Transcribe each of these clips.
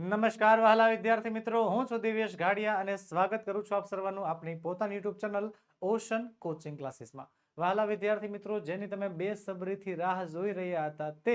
નમસ્કાર વહાલા વિદ્યાર્થી મિત્રો, હું છું દિવ્યેશ ગાડિયા અને સ્વાગત કરું છું આપ સર્વનું આપણી પોતાની યુટ્યુબ ચેનલ ઓશન કોચિંગ ક્લાસીસમાં વહાલા વિદ્યાર્થી મિત્રો, જેની તમે બે સબરીથી રાહ જોઈ રહ્યા હતા તે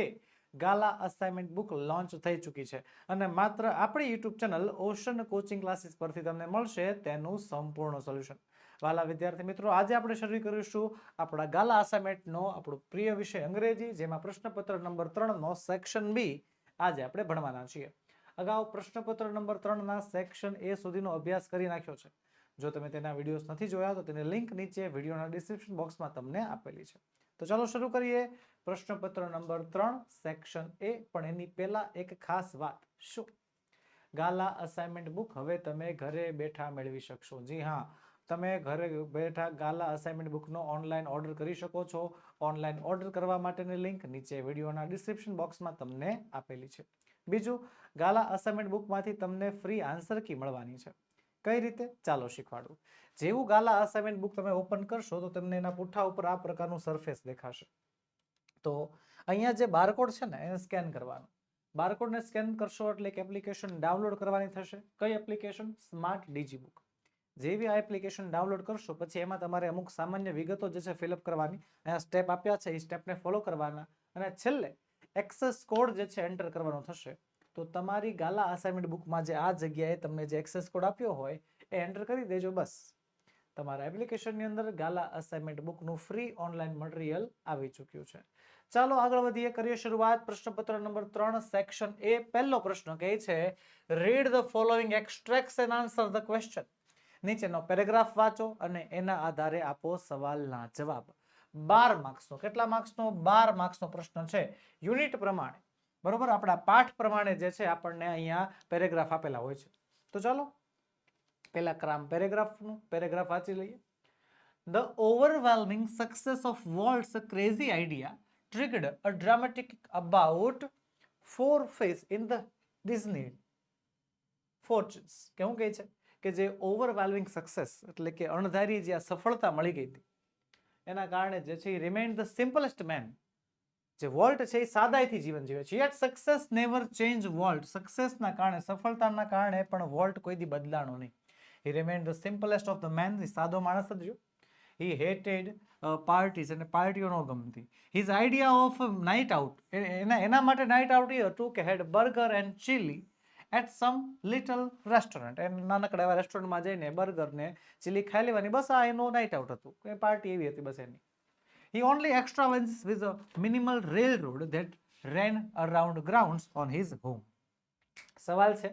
ગાલા અસાઇનમેન્ટ બુક લોન્ચ થઈ ચૂકી છે અને માત્ર આપણી YouTube channel ocean coaching classes પરથી તમને મળશે તેનું સંપૂર્ણ સોલ્યુશન વાલા વિદ્યાર્થી મિત્રો, આજે આપણે શરૂ કરીશું આપણા ગાલા અસાઇનમેન્ટનો આપણો પ્રિય વિષય અંગ્રેજી, જેમાં પ્રશ્નપત્ર નંબર ત્રણનો સેક્શન બી આજે આપણે ભણવાના છીએ. અગાઉ પ્રશ્નપત્ર નંબર ત્રણના સેક્શન એ સુધીનો અભ્યાસ કરી નાખ્યો છે. જો તમે તેના વિડીયોઝ નથી જોયા, તો તેની લિંક નીચે વિડીયોના ડિસ્ક્રિપ્શન બોક્સમાં તમને આપેલી છે. તો ચાલો શરૂ કરીએ. પ્રશ્નપત્ર નંબર ત્રણ, સેક્શન એ, પણ એની પહેલા એક ખાસ વાત, શું? ગાલા અસાઇનમેન્ટ બુક હવે તમે ઘરે બેઠા મેળવી શકશો. જી હા, તમે ઘરે બેઠા ગાલા અસાઇનમેન્ટ બુકનો ઓનલાઈન ઓર્ડર કરી શકો છો. ઓનલાઈન ઓર્ડર કરવા માટેની લિંક નીચે વિડીયોના ડિસ્ક્રિપ્શન બોક્સમાં તમને આપેલી છે. બીજું, ગાલા અસાઇનમેન્ટ બુકમાંથી તમને ફ્રી આન્સર કી મળવાની છે. કઈ રીતે? ચાલો શીખવાડું. જેવું ગાલા અસાઇનમેન્ટ બુક તમે ઓપન કરશો તો તમને એના પુઠ્ઠા ઉપર આ પ્રકારનું સરફેસ દેખાશે. તો અહીંયા જે બારકોડ છે ને, એને સ્કેન કરવાનું. બારકોડને સ્કેન કરશો એટલે એક એપ્લિકેશન ડાઉનલોડ કરવાની થશે. કઈ એપ્લિકેશન સ્માર્ટ ડીજી બુક જેવી આ એપ્લિકેશન ડાઉનલોડ કરશો, પછી એમાં તમારે અમુક સામાન્ય વિગતો જે છે ફિલઅપ કરવાની. અહીંયા સ્ટેપ આપ્યા છે, એ સ્ટેપને ફોલો કરવાના. અને છેલ્લે એક્સેસ કોડ જે છે એન્ટર કરવાનો થશે, તો તમારી ગાલા અસાઇનમેન્ટ બુકમાં જે આ જગ્યાએ તમને જે એક્સેસ કોડ આપ્યો હોય, એ એન્ટર કરી દેજો બસ. તમારા એપ્લિકેશનની અંદર ગાલા અસાઇનમેન્ટ બુકનું ફ્રી ઓનલાઈન મટીરિયલ આવી ચૂક્યું છે. ચાલો આગળ વધીએ, કરીએ શરૂઆત. પ્રશ્નપત્ર નંબર ત્રણ સેક્શન એ પહેલો પ્રશ્ન કહે છે read the following extracts and answer the question નીચેનો પેરેગ્રાફ વાંચો અને એના આધારે આપો સવાલના જવાબ. બાર માર્ક્સનો. કેટલા માર્ક્સનો? બાર માર્ક્સનો પ્રશ્ન છે. યુનિટ પ્રમાણે. બરોબર? આપણા પાઠ પ્રમાણે જે છે આપણને અહીંયા પેરેગ્રાફ આપેલા હોય છે. તો ચાલો, પહેલા ક્રામ પેરેગ્રાફનું, પેરેગ્રાફ વાંચી લઈએ. The overwhelming success of world's crazy idea triggered a dramatic about four face in the Disney fortunes કે શું કહે છે? કે જે ઓવરવેલમિંગ સક્સેસ એટલે કે અણધારી જે આ સફળતા મળી ગઈ હતી એના કારણે જે છે એ રિમેન ધ સિમ્પલેસ્ટ મેન જે વોલ્ટ છે એ સાદાઈથી જીવન જીવે છે. Yet success never change Walt સક્સેસના કારણે, સફળતાના કારણે પણ વોલ્ટ કોઈ દી બદલાણો નહીં. He remain the simplest of the man સાદો માણસ જ રહ્યો. હી હેટેડ પાર્ટીઝ અને પાર્ટીઓ ન ગમતી. His idea of night out એના એના માટે નાઇટ આઉટ એ હતું કે had burger and chili at some little restaurant એ નાનકડા એવા રેસ્ટોરન્ટમાં જઈને બર્ગરને ચીલી ખાઈ લેવાની. બસ આ એનો નાઇટ આઉટ હતું. એ પાર્ટી એવી હતી બસ એની. He only extravagance with a minimal rail road that ran around grounds on his home સવાલ છે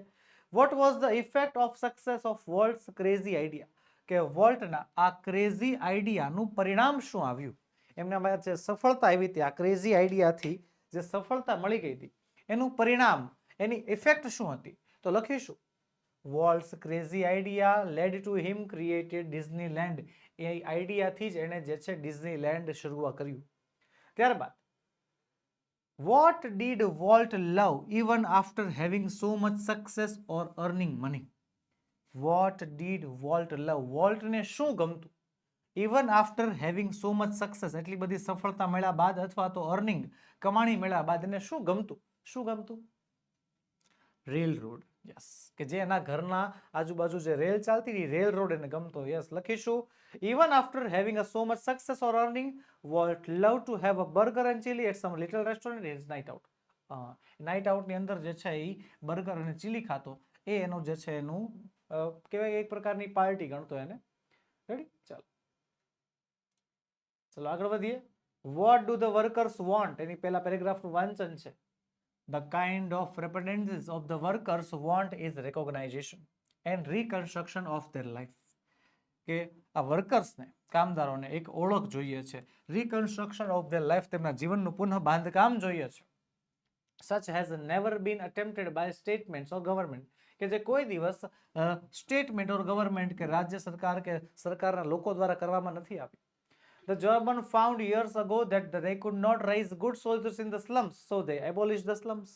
what was the effect of success of world's crazy idea કે વોલ્ટના આ ક્રેઝી આઈડિયાનું પરિણામ શું આવ્યું? એમને જે સફળતા આવી હતી, આ ક્રેઝી આઈડિયાથી જે સફળતા મળી ગઈ હતી, એનું પરિણામ એની ઇફેક્ટ શું હતી? તો લખીશું. Walt's crazy idea led to him created Disney land એ આઈડિયાથી જ એણે જે છે ડિઝની લેન્ડ શરૂઆત કર્યું. ત્યારબાદ what did Walt love even after having so much success or earning money what did Walt love વોલ્ટને શું ગમતું? Even after having so much success એટલી બધી સફળતા મળ્યા બાદ અથવા તો અર્નિંગ કમાણી મળ્યા બાદ એને શું ગમતું? શું ગમતું? Rail road. યસ કે જે એના ઘરના આજુબાજુ જે રેલ ચાલતી હતી રેલ રોડ એને ગમતો. યસ લખીશું. Even after having a so much success or earning what love to have a burger and chili at some little restaurant is night out night out અંદર જે છે એ બર્ગર અને chilli ખાતો. એ એનું જે છે એનું કહેવાય એક પ્રકારની પાર્ટી ગણતો એને. રેડી ચાલો. ચાલો આગળ વધીએ. What do the workers want એની પહેલા પેરેગ્રાફનું વાંચન છે. The kind of representatives of the workers want is recognition and reconstruction of their life કે આ વર્કર્સને કામદારોને એક ઓળખ જોઈએ છે. રિકન્સ્ટ્રક્શન ઓફ ધ લાઈફ તેમના જીવનનું પુનઃ બાંધકામ જોઈએ છે. Such has never been attempted by statements or government કે જે કોઈ દિવસ સ્ટેટમેન્ટ ઓર ગવર્મેન્ટ કે રાજ્ય સરકાર કે સરકારના લોકો દ્વારા કરવામાં નથી આવી. The German found years ago that they could not raise good soldiers in the slums, so they abolished the slums.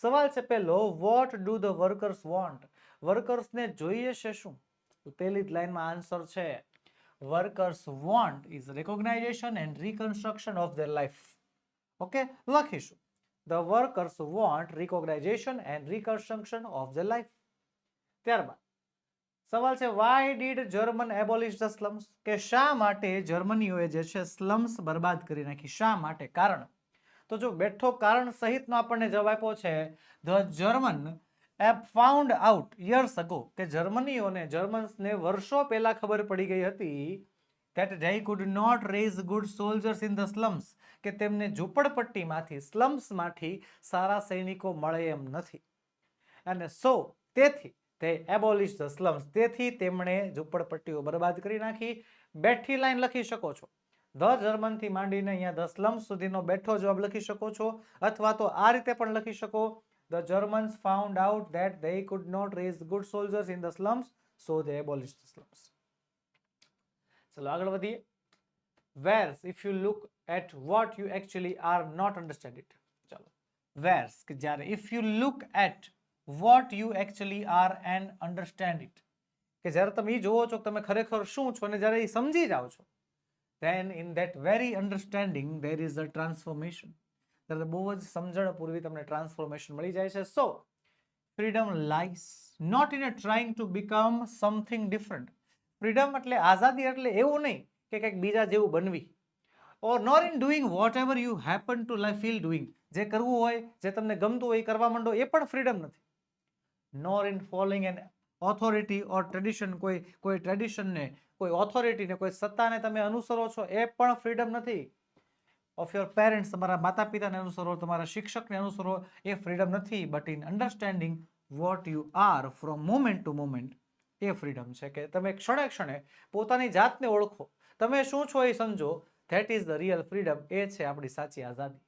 સવાલ છે પહેલો what do the workers want વર્કર્સને જોઈએ છે શું? પહેલી જ લાઈનમાં આન્સર છે workers want is recognition and reconstruction of their life okay લખીશું. The workers want recognition and reconstruction of the life ત્યારબાદ સવાલ છે why did German abolish the slums કે શા માટે જર્મનીઓએ જે છે સ્લમ્સ બરબાદ કરી નાખી? શા માટે? કારણ? તો જો બેઠો કારણ સહિતનો આપણને જવાબ આપ્યો છે the German up found out years ago કે જર્મનીઓને જર્મન્સને વર્ષો પહેલાં ખબર પડી ગઈ હતી that they could not raise good soldiers in the slums કે તેમને ઝૂંપડપટ્ટીમાંથી સ્લમ્સમાંથી સારા સૈનિકો મળે એમ નથી. અને સો તેથી તે એબોલિશ ધ સ્લમ્સ. તેથી તેમણે ઝૂંપડપટ્ટીઓ બરબાદ કરી નાખી. બેઠી લાઈન લખી શકો છો. ધ જર્મનથી માંડીને અહીંયા ધ સ્લમ્સ સુધીનો બેઠો જવાબ લખી શકો છો. અથવા તો આ રીતે પણ લખી શકો. The Germans found out that they could not raise good soldiers in the slums. So they abolish the slums. ચલો આગળ વધીએ. Whereas, if you look at what you actually are not understand it ચાલો. Whereas, કે જ્યારે, if you look at what you actually are and understand it કે જ્યારે તમે એ જોવો છો કે તમે ખરેખર શું છો અને જ્યારે એ સમજી જાઓ છો then in that very understanding there is a transformation ત્યારે બહુ જ સમજણ પૂર્વી તમને ટ્રાન્સફોર્મેશન મળી જાય છે. So freedom lies not in a trying to become something different freedom એટલે આઝાદી એટલે એવું નહીં કે કંઈક બીજા જેવું બનવી. Or nor in doing whatever you happen to life feel doing જે કરવું હોય, જે તમને ગમતું હોય, એ કરવા માંડો, એ પણ ફ્રીડમ નથી. Nor in following an authority or tradition કોઈ કોઈ ટ્રેડિશનને કોઈ ઓથોરિટીને કોઈ સત્તાને તમે અનુસરો છો, એ પણ ફ્રીડમ નથી. ઓફ યોર પેરેન્ટ્સ તમારા માતા પિતાને અનુસરો, તમારા શિક્ષકને અનુસરો, એ ફ્રીડમ નથી. But in understanding what you are from moment to moment A freedom છે કે તમે ક્ષણે ક્ષણે પોતાની જાતને ઓળખો. તમે શું છો એ સમજો. That is the real freedom એ છે આપણી સાચી આઝાદી.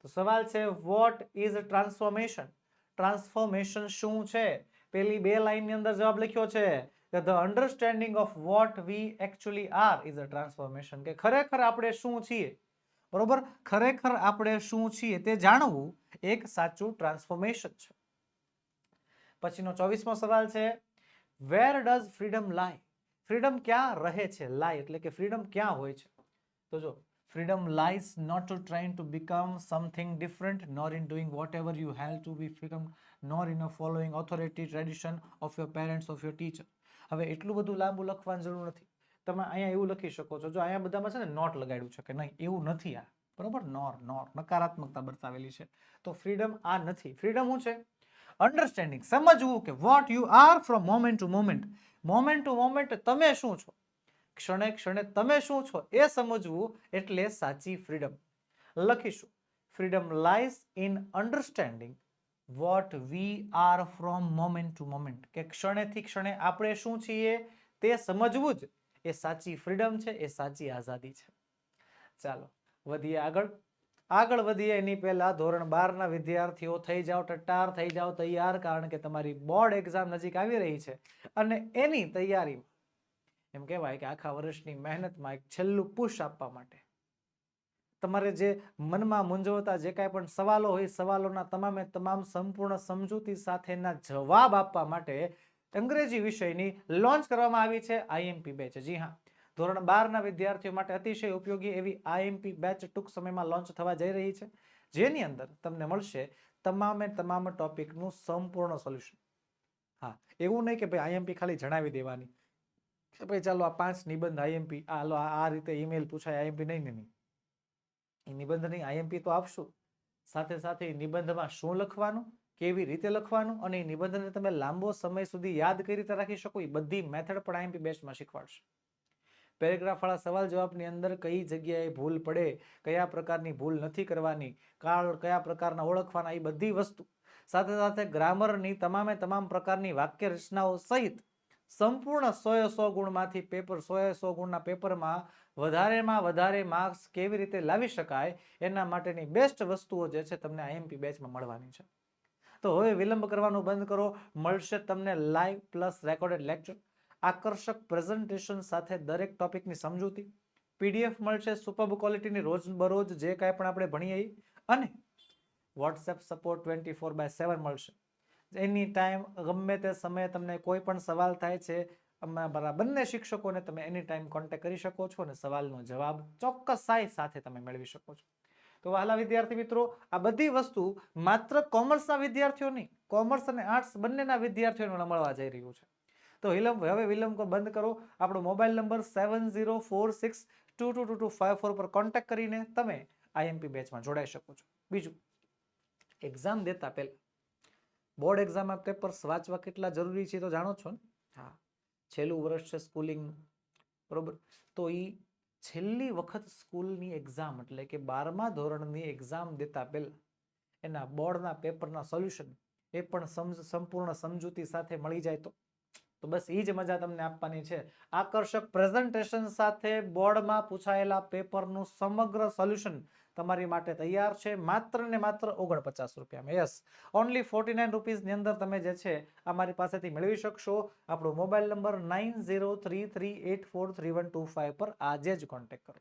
તો સવાલ છે વોટ ઇઝ ટ્રાન્સફોર્મેશન ટ્રાન્સફોર્મેશન શું છે? પેલી બે લાઈનની અંદર જવાબ લખ્યો છે કે the understanding of what we actually are is a transformation કે ખરેખર આપણે શું છીએ? બરોબર? ખરેખર આપણે શું છીએ તે જાણવું એક સાચું ટ્રાન્સફોર્મેશન છે. પછીનો ચોવીસમો સવાલ છે where does freedom lie freedom ક્યાં રહે છે? લાય એટલે કે ફ્રીડમ ક્યાં હોય છે? તો જો freedom lies not to trying to become something different nor in doing whatever you you to to be freedom nor in a following authority tradition of parents, parents of teacher. હવે એટલું બધું લાંબુ લખવાની જરૂર નથી. તમે અહીંયા એવું લખી શકો છો જો અહીંયા બધામાં છે ને નોટ લગાડ્યું છે કે નહીં એવું નથી આ. બરોબર? નોર નોર નકારાત્મકતા બતાવેલી છે. તો ફ્રીડમ આ નથી. ફ્રીડમ શું છે? અન્ડરસ્ટેન્ડિંગ સમજવું કે what you are from moment to moment moment to moment તમે શું છો? ક્ષણે ક્ષણે તમે શું છો એ સમજવું એટલે સાચી ફ્રીડમ લખીશું. Freedom lies in understanding what we are from moment to moment કે ક્ષણેથી ક્ષણે આપણે શું છીએ તે સમજવું જ એ સાચી ફ્રીડમ છે, એ સાચી આઝાદી છે. ચાલો, વધીએ આગળ. આગળ વધીએ, એની પહેલાં ધોરણ બારના વિદ્યાર્થીઓ થઈ જાઓ, ટટ્ટાર થઈ જાઓ, તૈયાર, કારણ કે તમારી બોર્ડ એક્ઝામ નજીક આવી રહી છે. અને એની તૈયારીમાં એમ કહેવાય કે આખા વર્ષની મહેનતમાં એક છેલ્લું પુશ આપવા માટે. તમારે જે મનમાં મૂંઝવતા, જે કાંઈ પણ સવાલો હોય સવાલોના તમામે તમામ સંપૂર્ણ સમજૂતી સાથેના જવાબ આપવા માટે અંગ્રેજી વિષયની લોન્ચ કરવામાં આવી છે આઈએમપી બેચ જી હા. ધોરણ બારના વિદ્યાર્થીઓ માટે અતિશય ઉપયોગી એવી આઈએમપી બેચ ટૂંક સમયમાં લોન્ચ થવા જઈ રહી છે. જેની અંદર તમને મળશે તમામે તમામ ટોપિકનું સંપૂર્ણ સોલ્યુશન હા, એવું નહીં કે ભાઈ આઈએમપી ખાલી જણાવી દેવાની. કે ભાઈ ચાલો આ પાંચ નિબંધ આઈએમપી આ હાલો આ રીતે ઈમેલ પૂછાય આઈએમપી નહીં નહીં. એ નિબંધની આઈએમપી તો આપશું. સાથે સાથે નિબંધમાં શું લખવાનું, કેવી રીતે લખવાનું અને એ નિબંધને તમે લાંબો સમય સુધી યાદ કઈ રીતે રાખી શકો, એ બધી મેથડ પણ આઈએમપી બેચમાં શીખવાડશે. પેરેગ્રાફવાળા સવાલ જવાબની અંદર કઈ જગ્યાએ ભૂલ પડે, કયા પ્રકારની ભૂલ નથી કરવાની, કાળ, કયા પ્રકારના ઓળખવાના, એ બધી વસ્તુ. સાથે સાથે ગ્રામરની તમામે તમામ પ્રકારની વાક્ય રચનાઓ સહિત સંપૂર્ણ સોએ સો ગુણમાંથી પેપર સોએ સો ગુણના પેપરમાં વધારેમાં વધારે માર્ક્સ કેવી રીતે લાવી શકાય એના માટેની બેસ્ટ વસ્તુઓ જે છે તમને આઈએમપી બેચમાં મળવાની છે. તો હવે વિલંબ કરવાનું બંધ કરો. મળશે તમને લાઈવ પ્લસ રેકોર્ડેડ લેક્ચર આકર્ષક પ્રેઝન્ટેશન સાથે દરેક ટોપિકની સમજૂતી. પીડીએફ મળશે સુપર ક્વોલિટીની રોજ બરોજ જે કાંઈ પણ આપણે ભણીએ અને WhatsApp support twenty four by seven મળશે. એની ટાઈમ ગમે તે સમયે તમને કોઈ પણ સવાલ થાય છે અમારા બંને શિક્ષકોને તમે એની ટાઈમ કોન્ટેક્ટ કરી શકો છો અને સવાલનો જવાબ ચોક્કસાઈ સાથે તમે મેળવી શકો છો. તો વહાલા વિદ્યાર્થી મિત્રો, આ બધી વસ્તુ માત્ર કોમર્સના વિદ્યાર્થીઓ નહીં કોમર્સ અને આર્ટ્સ બંનેના વિદ્યાર્થીઓને મળવા જઈ રહ્યું છે. તો વિલંબ, હવે વિલંબ બંધ કરો. આપણો mobile number seven zero four six two two two two five four પર કોન્ટેક્ટ કરીને તમે આઈએમપી બેચમાં જોડાઈ શકો છો. બીજું એક્ઝામ દેતા પહેલા બોર્ડ એક્ઝામમાં પેપર્સ વાંચવા કેટલા જરૂરી છે તો જાણો છો ને? હા. છેલ્લું વર્ષ છે સ્કૂલિંગનું બરોબર? તો એ છેલ્લી વખત સ્કૂલની એક્ઝામ એટલે કે બારમા ધોરણની એક્ઝામ દેતા પહેલાં એના બોર્ડના પેપરના સોલ્યુશન એ પણ સમજ સંપૂર્ણ સમજૂતી સાથે મળી જાય તો. તો બસ એ જ મજા તમને આપવાની છે. આકર્ષક પ્રેઝન્ટેશન સાથે બોર્ડમાં પૂછાયેલા પેપરનું સમગ્ર સોલ્યુશન તમારી માટે તૈયાર છે. માત્ર ને માત્ર ઓગણપચાસ રૂપિયામાં યસ ઓનલી ફોર્ટી નાઇન રૂપીઝની અંદર તમે જે છે આ મારી પાસેથી મેળવી શકશો. આપણો mobile number nine zero three three eight four three one two five પર આજે જ કોન્ટેક કરો.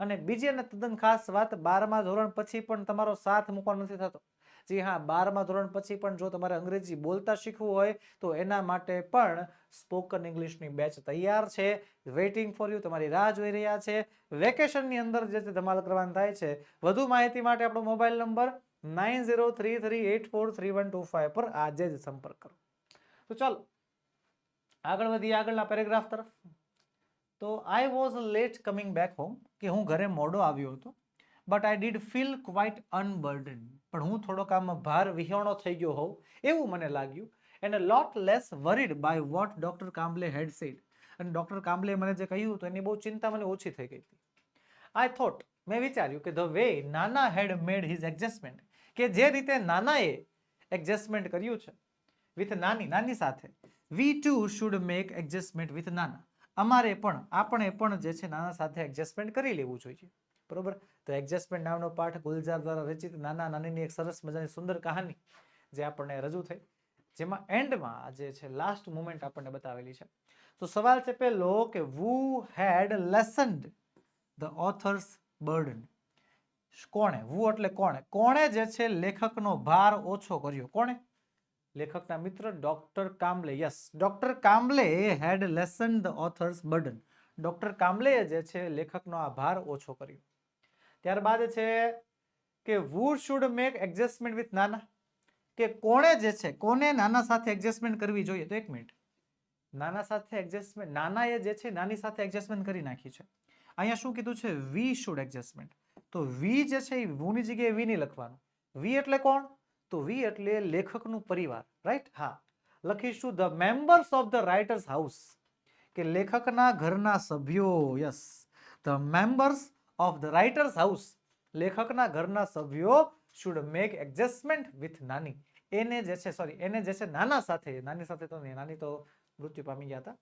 અને બીજી અને તદ્દન ખાસ વાત બારમા ધોરણ પછી પણ તમારો સાથ મૂકવાનો નથી થતો. જી હા, બારમા ધોરણ પછી પણ જો તમારે અંગ્રેજી બોલતા શીખવું હોય, તો એના માટે પણ સ્પોકન ઇંગ્લિશની બેચ તૈયાર છે. વેઇટિંગ ફોર યુ, તમારી રાહ જોઈ રહ્યા છે. વેકેશનની અંદર જે તે ધમાલ કરવાનું થાય છે, વધુ માહિતી માટે આપણો mobile number nine zero three three eight four three one two five પર આજે જ સંપર્ક કરો. તો ચાલો, આગળ વધીએ આગળના પેરેગ્રાફ તરફ. તો I was late coming back home કે હું ઘરે મોડો આવ્યો હતો. But I did feel quite unburden પણ હું થોડોક આમ ભાર વિહોણો થઈ ગયો હોઉં, એવું મને લાગ્યું. And lot less worried by what doctor Kamble had said અને ડોક્ટર કાંબલે મને જે કહ્યું તો એની બહુ ચિંતા મને ઓછી થઈ ગઈ હતી. આઈ થોટ મેં વિચાર્યું કે ધ વે નાના હેડ મેડ હિઝ એડજસ્ટમેન્ટ કે જે રીતે નાનાએ એડજસ્ટમેન્ટ કર્યું છે વિથ નાની નાની સાથે we too should make adjustment with નાના અમારે પણ, આપણે પણ જે છે નાના સાથે એડજસ્ટમેન્ટ કરી લેવું જોઈએ. બરોબર? તો એડજસ્ટમેન્ટ નામનો પાઠ ગુલજાર દ્વારા રચિત નાના નાનીની એક સરસ મજાની સુંદર કહાની જે આપણને રજૂ થઈ. જેમાં એન્ડમાં જે છે લાસ્ટ મુમેન્ટ આપણને બતાવેલી છે. તો સવાલ છે પહેલો કે who had lessened the others burden કોણે? વુ એટલે કોણે? કોણે જે છે લેખકનો ભાર ઓછો કર્યો? કોણે? લેખકના મિત્ર doctor Kamle. Yes doctor Kamle had lessen the author's burden doctor Kamble જે છે લેખકનો આ ભાર ઓછો કર્યો. ત્યારબાદ છે કે who should make adjustment with Nana? કે કોણે જે છે, કોને નાના સાથે એડજસ્ટમેન્ટ કરવી જોઈએ? તો એક મિનિટ. નાના સાથે એડજસ્ટમેન્ટ નાનાએ જે છે, નાની સાથે એડજસ્ટમેન્ટ કરી નાખી છે. અહીંયા શું કીધું છે? વી શુડ એડજસ્ટમેન્ટ તો વી જે છે, એ વુની જગ્યાએ વી નહીં લખવાનું. વી એટલે કોણ? તો વી એટલે લેખકનું પરિવાર રાઈટ હા. લખીશું the members of the writer's house કે લેખકના ઘરના સભ્યો yes the members of the writer's house લેખકના ઘરના સભ્યો શુડ મેક એડજસ્ટમેન્ટ વિથ નાની. એને જે છે સોરી એને જે છે, નાના સાથે, નાની સાથે તો નાની તો મૃત્યુ પામી ગયા હતા.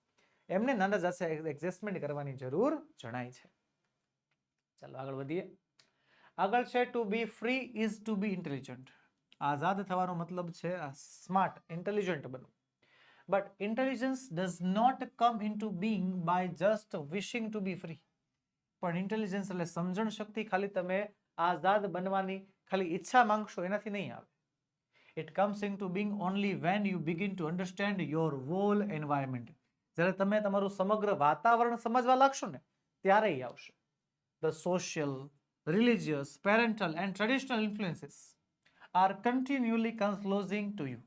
એમને નાના સાથે એડજસ્ટમેન્ટ કરવાની જરૂર જણાય છે. ચાલો આગળ વધીએ. આગળ છે to be free is to be intelligent આઝાદ થવાનો મતલબ છે સ્માર્ટ ઇન્ટેલિજન્ટ બનવું. But intelligence does not come in to being by just wishing to be free પણ ઇન્ટેલિજન્સ એટલે સમજણ શક્તિ ખાલી તમે આઝાદ બનવાની ખાલી ઈચ્છા માંગશો એનાથી નહીં આવે. It comes in to being only when you begin to understand your whole environment જ્યારે તમે તમારું સમગ્ર વાતાવરણ સમજવા લાગશો ને ત્યારે એ આવશે. The social religious parental and traditional influences are continually closing to you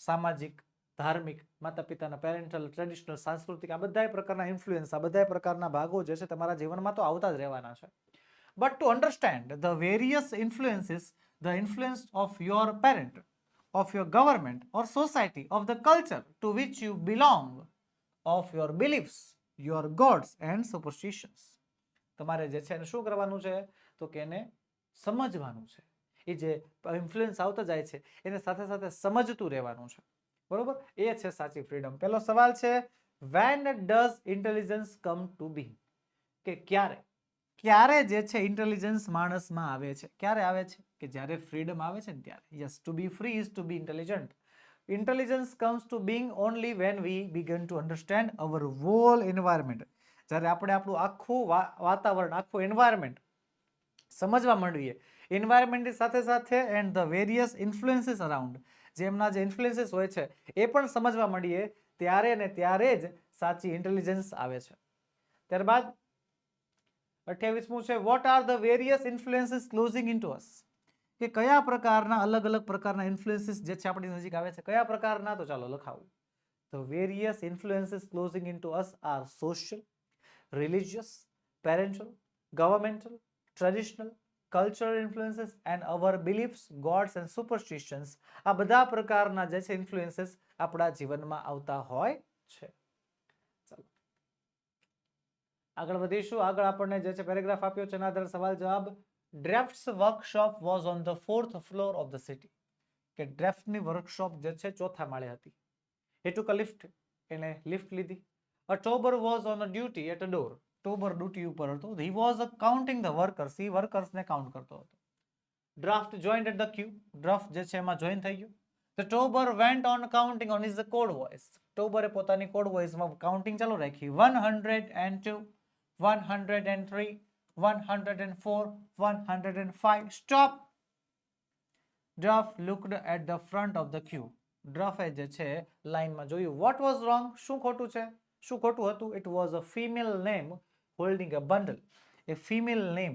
સામાજિક ધાર્મિક માતા પિતાના પેરેન્ટલ ટ્રેડિશનલ સાંસ્કૃતિક, આ બધા પ્રકારના ઇન્ફ્લુએન્સ આ બધા પ્રકારના ભાગો જે છે તમારા જીવનમાં તો આવતા જ રહેવાના છે. But to understand the various influences the influence of your parent of your government or society of the culture to which you belong of your beliefs your gods and superstitions તમારે જે છે એને શું કરવાનું છે? તો કે એને સમજવાનું છે. એ જે ઇન્ફ્લુએન્સ આવતા જાય છે, એને સાથે સાથે સમજતું રહેવાનું છે. બરોબર? એ છે સાચી ફ્રીડમ પહેલો સવાલ છે when does intelligence come to be કે ક્યારે? ક્યારે જે છે ઇન્ટેલિજન્સ માણસમાં આવે છે? ક્યારે આવે છે? કે જ્યારે ફ્રીડમ આવે છે ને ત્યારે. Yes to be free is to be intelligent intelligence comes to being only when we began to understand our whole environment જ્યારે આપણે આપણું આખું વાતાવરણ, આખું એન્વાયરમેન્ટ સમજવા માંડીએ એન્વાયરમેન્ટની સાથે સાથે and the various influences around જે એમના જે ઇન્ફ્લુએન્સીસ હોય છે, એ પણ સમજવા માંડીએ, ત્યારે ને ત્યારે જ સાચી ઇન્ટેલિજન્સ આવે છે. ત્યારબાદ અઠ્યાવીસમું છે what are the various influences closing in us કે કયા પ્રકારના અલગ અલગ પ્રકારના ઇન્ફ્લુએન્સીસ જે છે આપણી નજીક આવે છે? કયા પ્રકારના? તો ચાલો લખાવું. તો various influences closing in to us are social religious parental governmental traditional cultural influences and our beliefs gods and superstitions આ બધા પ્રકારના જે છે ઇન્ફ્લુએન્સીસ આપણા જીવનમાં આવતા હોય છે. આગળ વધીશું. આગળ આપણને જે છે પેરેગ્રાફ આપ્યો છે એના આધારે સવાલ જવાબ drafts workshop was on the fourth floor of the city કે ડ્રેફ્ટની વર્કશોપ જે છે ચોથા માળે હતી. એ ટુક અ લિફ્ટ એને લિફ્ટ લીધી. A ટોબર was on a duty at a door ટોબર duty ઉપર હતો. He was counting the workers એ વર્કર્સને કાઉન્ટ કરતો હતો. Draft joined at the queue draft જે છે એમાં જોઈન થઈ ગયું. The ટોબર went on counting on his the cold voice ટોબરે પોતાની કોડ વોઇસમાં કાઉન્ટિંગ ચાલુ રાખી. One hundred and two one hundred and three one hundred and four one hundred and five stop Druff looked at the front of the queue ડ્રફે જે છે લાઈનમાં જોયું. What was wrong શું ખોટું છે? શું ખોટું હતું? It was a female name holding a bundle A female name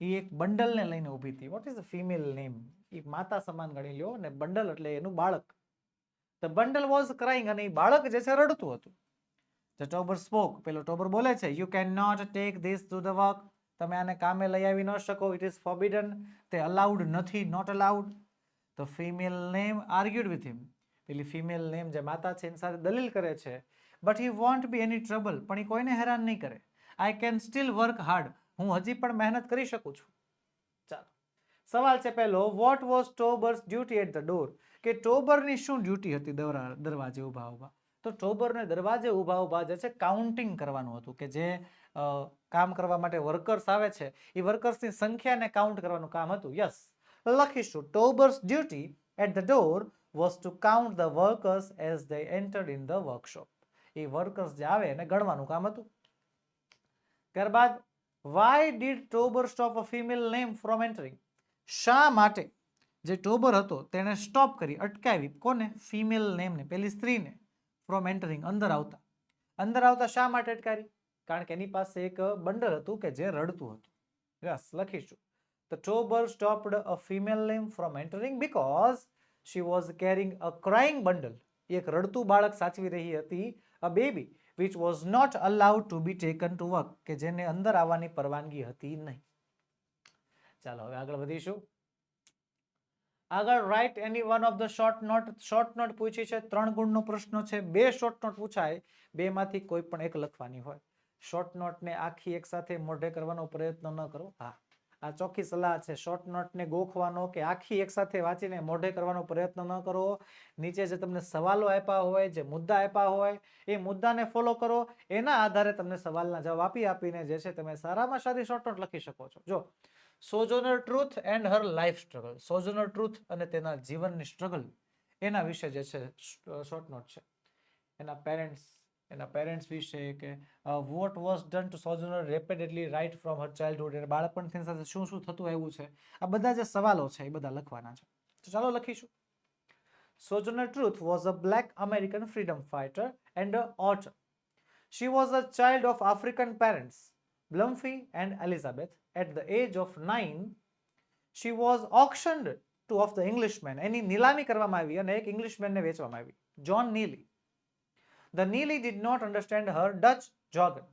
એ એક બંડલને લઈને ઊભી હતી. What is a female name એ માતા સમાન ગણી લ્યો અને બંડલ એટલે એનું બાળક. ધ બંડલ વોઝ ક્રાઇંગ અને એ બાળક જે છે રડતું હતું. ધ ટોબર સ્પોક પેલો ટોબર બોલે છે you can not take this to the work તમે આને કામે લઈ આવી ન શકો. ઇટ ઇઝ ફોબિડન તે અલાઉડ નથી not allowed the female name argued with him પેલી ફિમેલ નેમ જે માતા છે, એની સાથે દલીલ કરે છે but he won't be any trouble પણ એ કોઈને હેરાન નહીં કરે. I can still work hard હું હજી પણ મહેનત કરી શકું છું. ચાલો. સવાલ છે પહેલો what was Tobar's duty at the door કે ટોબરની શું ડ્યુટી હતી દરવા- દરવાજે ઊભા ઊભા? તો ટોબરને દરવાજે ઊભા ઊભા જે છે કાઉન્ટિંગ કરવાનું હતું કે જે કામ કરવા માટે વર્કર્સ આવે છે, એ વર્કર્સની સંખ્યાને કાઉન્ટ કરવાનું કામ હતું. યસ લખીશું. Tobar's duty at the door was to count the workers as they entered in the workshop A workers જે આવે એને ગણવાનું કામ હતું. ત્યારબાદ why did Tobar stop a female name from entering શા માટે? જે ટોબર હતો, તેણે સ્ટોપ કરી, અટકાવી. કોને? ફિમેલ નેમને પેલી સ્ત્રીને ફ્રોમ એન્ટરિંગ અંદર આવતા. અંદર આવતા શા માટે અટકાવી કારણ કે એની પાસે એક બંડલ હતું કે જે રડતું હતું. યસ લખીશું. The Tobar stopped a female name from entering because she was carrying a crying bundle. એક રડતું બાળક સાચવી રહી હતી a baby which was not allowed to be taken to work કે જેને અંદર આવવાની પરવાનગી હતી નહીં. ચાલો, હવે આગળ વધીશું. આગળ right any one of the short note short note પૂછી છે, ત્રણ ગુણનો પ્રશ્ન છે. બે શોર્ટ નોટ પૂછાય, બેમાંથી કોઈ પણ એક લખવાની હોય. શોર્ટ નોટને આખી એક સાથે મોઢે કરવાનો પ્રયત્ન ન કરો. હા. આ ચોખ્ખી સલાહ છે. શોર્ટ નોટને ગોખવાનો કે આખી એક સાથે વાંચીને મોઢે કરવાનો પ્રયત્ન ન કરો. નીચે જે તમને સવાલો આપ્યા હોય, જે મુદ્દા આપ્યા હોય, એ મુદ્દાને ફોલો કરો. એના આધારે તમને સવાલના જવાબ આપી આપીને જે છે તમે સારામાં સારી શોર્ટ નોટ લખી શકો છો. જો Sojourner Truth and her life struggle Sojourner Truth અને તેના જીવનની સ્ટ્રગલ એના વિશે જે છે શોર્ટ નોટ છે. એના પેરેન્ટ્સ એના પેરેન્ટ્સ વિશે કે what was done to Sojourner rapidly right from her childhood એને બાળપણથી સાથે શું શું થતું આવ્યું છે? આ બધા જે સવાલો છે એ બધા લખવાના છે. તો ચાલો લખીશું. Sojourner Truth was a black American freedom fighter and a author she was a child of African parents Bomefree and Elizabeth at the age of nine she was auctioned to of the Englishman એની નીલામી કરવામાં આવી અને એક ઇંગ્લિશમેનને વેચવામાં આવી. John Neely the Neely did not understand her Dutch John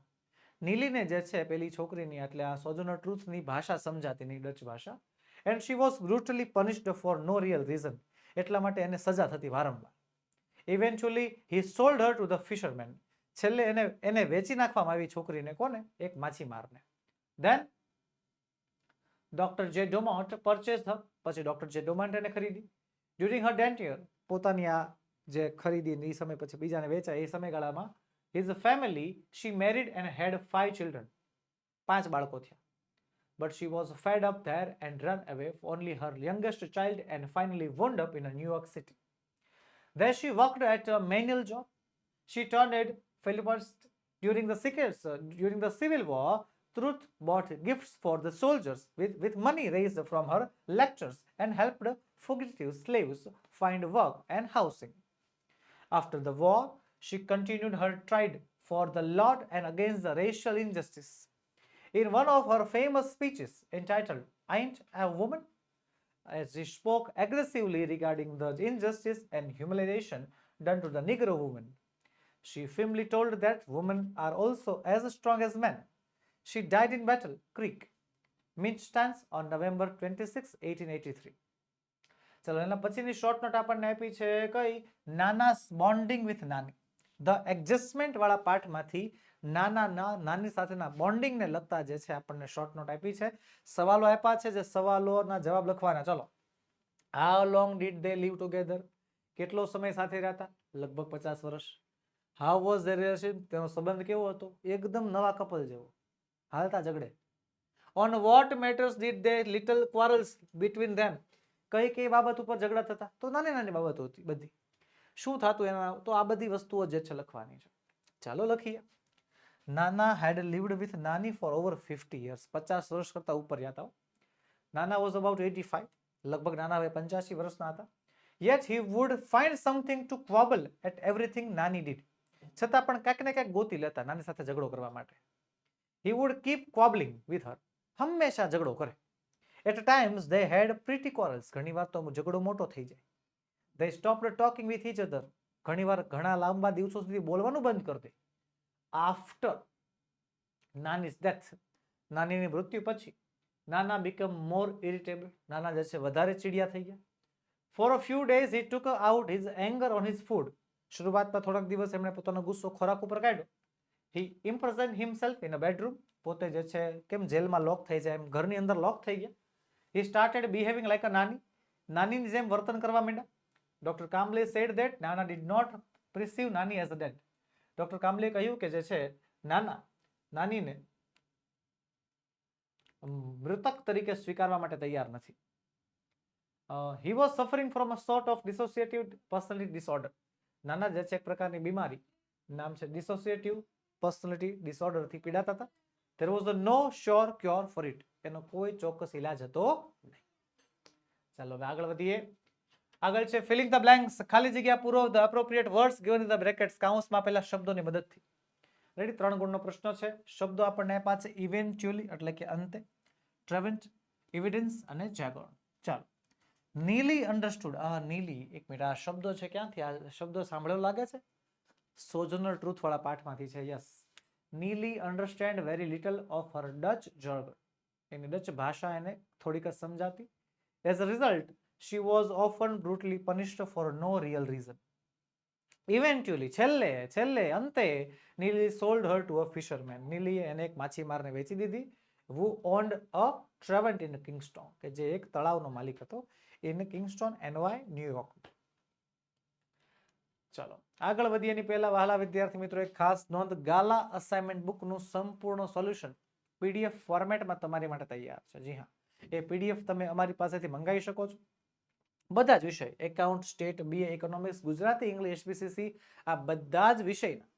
નીલીને જે છે, પેલી છોકરીની, એટલે આ સોજોનર ટ્રુથની ભાષા સમજાતી નહીં ડચ ભાષા. And she was brutally punished for no real reason એટલા માટે એને સજા થતી વારંવાર. Eventually he sold her to the fisherman છેલ્લે એને એને વેચી નાખવામાં આવી છોકરીને કોને? એક માછીમારને. ધેન ડોક્ટર જે ડોમોન્ટ પરચેસ પછી ડોક્ટર જે ડોમાન્ટ એને ખરીદી. ડ્યુરિંગ હર ડેન્ટિયર પોતાની આ જે ખરીદી ને એ સમય પછી બીજાને વેચાય એ સમયગાળામાં his family she married and had five children પાંચ બાળકો થયા but she was fed up there and run away only her youngest child and finally wound up in a New York City. There she worked at a manual job. She turned Philippines during the secret- uh, during the Civil War. Truth bought gifts for the soldiers with, with money raised from her lectures and helped fugitive slaves find work and housing. After the war, she continued her stride for the Lord and against the racial injustice. In one of her famous speeches entitled Ain't a Woman? as she spoke aggressively regarding the injustice and humiliation done to the Negro woman. She firmly told that women are also as strong as men. She died in Battle Creek, Midstance on November 26, 1883. ચલો, એના પછીની short note આપણને આપી છે કઈ? Nana bonding with Nani. The adjustment વાળા પાઠમાંથી નાના નાની સાથેના બોન્ડિંગને લગતા જે છે આપણને શોર્ટ નોટ આપી છે. સવાલો આપ્યા છે જે સવાલોના જવાબ લખવાના. ચલો. How long did they live together કેટલો સમય સાથે રહેતા? લગભગ પચાસ વર્ષ. હાઉ વોઝ ધ રિલેશન તેનો સંબંધ કેવો હતો? એકદમ નવા કપલ જેવો. હાલતા ઝઘડે. On what matters did they little quarrels between them કઈ કઈ બાબત ઉપર ઝઘડા થતા? તો નાની નાની બાબતો હતી બધી. શું થતું એના તો આ બધી વસ્તુઓ જે છે લખવાની છે. ચાલો લખીએ. Nana had lived with Nani for over fifty years પચાસ વર્ષ કરતા ઉપર રહ્યા હતા નાના વોઝ અબાઉટ એટી ફાઈવ લગભગ નાના હવે પંચ્યાસી વર્ષના હતા. Yet he would find something to quibble at everything Nani did છતાં પણ ક્યાંક ને ક્યાંક ગોતી લેતા, નાની સાથે ઝઘડો કરવા માટે. He would keep quibbling with her હંમેશા ઝઘડો કરે. At times they had pretty quarrels ઘણી વાર તો ઝઘડો મોટો થઈ જાય. They stop talking with each other ઘણીવાર ઘણા લાંબા દિવસો સુધી બોલવાનું બંધ કરી દે. આફ્ટર નાની ડેથ નાનીની મૃત્યુ પછી નાના બીકમ મોર ઇરિટેબલ નાના જે છે વધારે ચીડિયા થઈ ગયા. For a few days he took out his anger on his food શરૂઆતમાં થોડાક દિવસ એમણે પોતાનો ગુસ્સો ખોરાક ઉપર કાઢ્યો. He imprisoned himself in a bedroom પોતે જે છે, કેમ જેલમાં લોક થઈ જાય, એમ ઘરની અંદર લોક થઈ ગયા. He started behaving like a Nani નાનીની જેમ વર્તન કરવા માંડ્યા doctor Kamle said that Nana did not perceive Nani as a date doctor Kamle કહ્યું કે જે છે, નાના, નાનીને મૃતક તરીકે સ્વીકારવા માટે તૈયાર નથી. He was suffering from a sort of dissociative personality disorder Nana જે છે, એક પ્રકારની બીમારી. નામ છે ડિસોસિએટિવ પર્સનાલિટી ડિસઓર્ડરથી પીડાતા હતા. There was a no sure cure for it એનો કોઈ ચોક્કસ ઇલાજ હતો નહીં. ચાલો હવે આગળ વધીએ. આગળ છે ફિલિંગ ધ બ્લેન્ક્સ ખાલી જગ્યા પૂરો the appropriate words given in the brackets કાઉન્સમાં પેલા શબ્દોની મદદથી. રેડી ત્રણ ગુણનો પ્રશ્ન છે. શબ્દો આપણને આપ્યા છે ઇવેન્ચ્યુઅલી એટલે કે અંતે. ટ્રેવન્ટ એવિડન્સ અને જાગરણ. ચાલો. નીલી અન્ડરસ્ટુડ આ નીલી એક મિનિટ, આ શબ્દો છે ક્યાંથી? આ શબ્દો સાંભળ્યો લાગે છે? સોજનલ ટ્રુથ વાળા પાઠમાંથી છે yes Neeli understand very little of her Dutch jargon any Dutch ભાષા એને થોડીક જ સમજાતી. As a result she was often brutally punished for no real reason eventually છેલ્લે છેલ્લે, અંતે Neeli sold her to a fisherman નીલીએ એને એક માછીમારને વેચી દીધી વુ ઓન્ડ અ ટ્રેવન્ટ ઇન કિંગસ્ટોન કે જે એક તળાવનો માલિક હતો ઇન કિંગસ્ટોન એનવાય ન્યુયોર્ક ચલો, આગળ વધીએ પહેલા વહાલા વિદ્યાર્થી મિત્રો, એક ખાસ નોંધ, ગાલા અસાઇનમેન્ટ બુકનું સંપૂર્ણ સોલ્યુશન પીડીએફ ફોર્મેટમાં તમારી માટે તૈયાર છે. જી હા. એ પીડીએફ તમે અમારી પાસેથી મંગાવી શકો છો. બધા જ વિષય, account, stat, BA, economics, Gujarati, English BCC આ બધા જ વિષયના,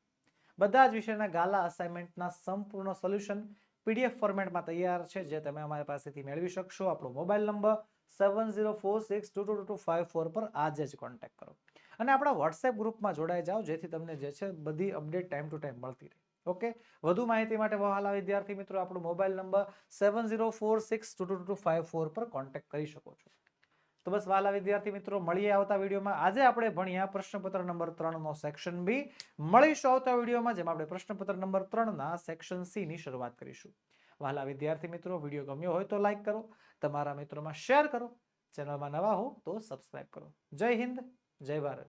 બધા જ વિષયના ગાલા અસાઇનમેન્ટના સંપૂર્ણ સોલ્યુશન પીડીએફ ફોર્મેટમાં તૈયાર છે, જે તમે અમારી પાસેથી મેળવી શકશો. આપણો mobile number seven zero four six two two two five four પર આજે જ કોન્ટેક્ટ કરો. અને આપણા વોટ્સએપ ગ્રુપમાં જોડાઈ જાઓ, જેથી તમને જે છે બધી અપડેટ ટાઈમ ટુ ટાઈમ મળતી રહે. ઓકે? વધુ માહિતી માટે વહાલા વિદ્યાર્થી મિત્રો, આપણો mobile number seven zero four six two two two five four પર કોન્ટેક્ટ કરી શકો છો. તો બસ વાલા વિદ્યાર્થી મિત્રો, મળીએ આવતા વિડીયોમાં. આજે આપણે ભણ્યા પ્રશ્નપત્ર નંબર ત્રણનો સેક્શન બી મળીશું આવતા વિડીયોમાં, જેમાં આપણે પ્રશ્નપત્ર નંબર ત્રણના સેક્શન સી ની શરૂઆત કરીશું. વાલા વિદ્યાર્થી મિત્રો, વીડિયો ગમ્યો હોય તો લાઈક કરો. તમારા મિત્રોમાં શેર કરો. ચેનલમાં નવા હો તો સબસ્ક્રાઇબ કરો. જય હિન્દ, જય ભારત.